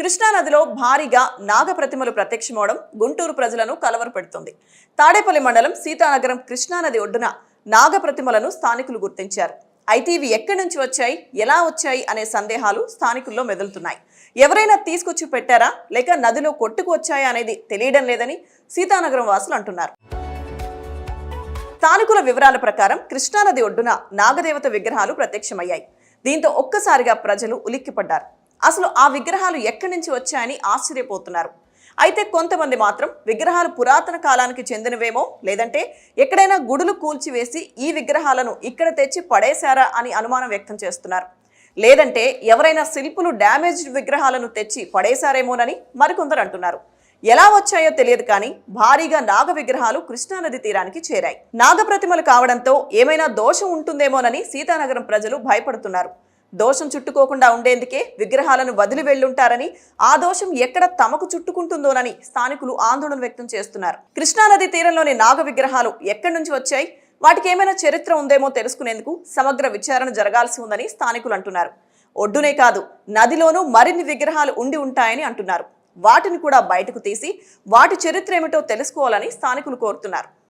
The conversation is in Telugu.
కృష్ణానదిలో భారీగా నాగ ప్రతిమలు ప్రత్యక్షమవడం గుంటూరు ప్రజలను కలవరపెడుతుంది. తాడేపల్లి మండలం సీతానగరం కృష్ణానది ఒడ్డున నాగ ప్రతిమలను స్థానికులు గుర్తించారు. అయితే ఇవి ఎక్కడి నుంచి వచ్చాయి? ఎలా వచ్చాయి? అనే సందేహాలు స్థానికుల్లో మెదులుతున్నాయి. ఎవరైనా తీసుకొచ్చి పెట్టారా? లేక నదిలో కొట్టుకు వచ్చాయా అనేది తెలియడం లేదని సీతానగరం వాసులు అంటున్నారు. స్థానికుల వివరాల ప్రకారం కృష్ణానది ఒడ్డున నాగదేవత విగ్రహాలు ప్రత్యక్షమయ్యాయి. దీంతో ఒక్కసారిగా ప్రజలు ఉలిక్కిపడ్డారు. అసలు ఆ విగ్రహాలు ఎక్కడి నుంచి వచ్చాయని ఆశ్చర్యపోతున్నారు. అయితే కొంతమంది మాత్రం విగ్రహాలు పురాతన కాలానికి చెందినవేమో లేదంటే ఎక్కడైనా గుడులు కూల్చివేసి ఈ విగ్రహాలను ఇక్కడ తెచ్చి పడేశారా అని అనుమానం వ్యక్తం చేస్తున్నారు. లేదంటే ఎవరైనా శిల్పులు డ్యామేజ్డ్ విగ్రహాలను తెచ్చి పడేశారేమోనని మరికొందరు అంటున్నారు. ఎలా వచ్చాయో తెలియదు కానీ భారీగా నాగ విగ్రహాలు కృష్ణానది తీరానికి చేరాయి. నాగ ప్రతిమలు కావడంతో ఏమైనా దోషం ఉంటుందేమోనని సీతానగరం ప్రజలు భయపడుతున్నారు. దోషం చుట్టుకోకుండా ఉండేందుకే విగ్రహాలను వదిలి వెళ్ళుంటారని ఆ దోషం ఎక్కడ తమకు చుట్టుకుంటుందోనని స్థానికులు ఆందోళన వ్యక్తం చేస్తున్నారు. కృష్ణానది తీరంలోని నాగ విగ్రహాలు ఎక్కడి నుంచి వచ్చాయి? వాటికి ఏమైనా చరిత్ర ఉందేమో తెలుసుకునేందుకు సమగ్ర విచారణ జరగాల్సి ఉందని స్థానికులు అంటున్నారు. ఒడ్డునే కాదు నదిలోనూ మరిన్ని విగ్రహాలు ఉండి ఉంటాయని అంటున్నారు. వాటిని కూడా బయటకు తీసి వాటి చరిత్ర ఏమిటో తెలుసుకోవాలని స్థానికులు కోరుతున్నారు.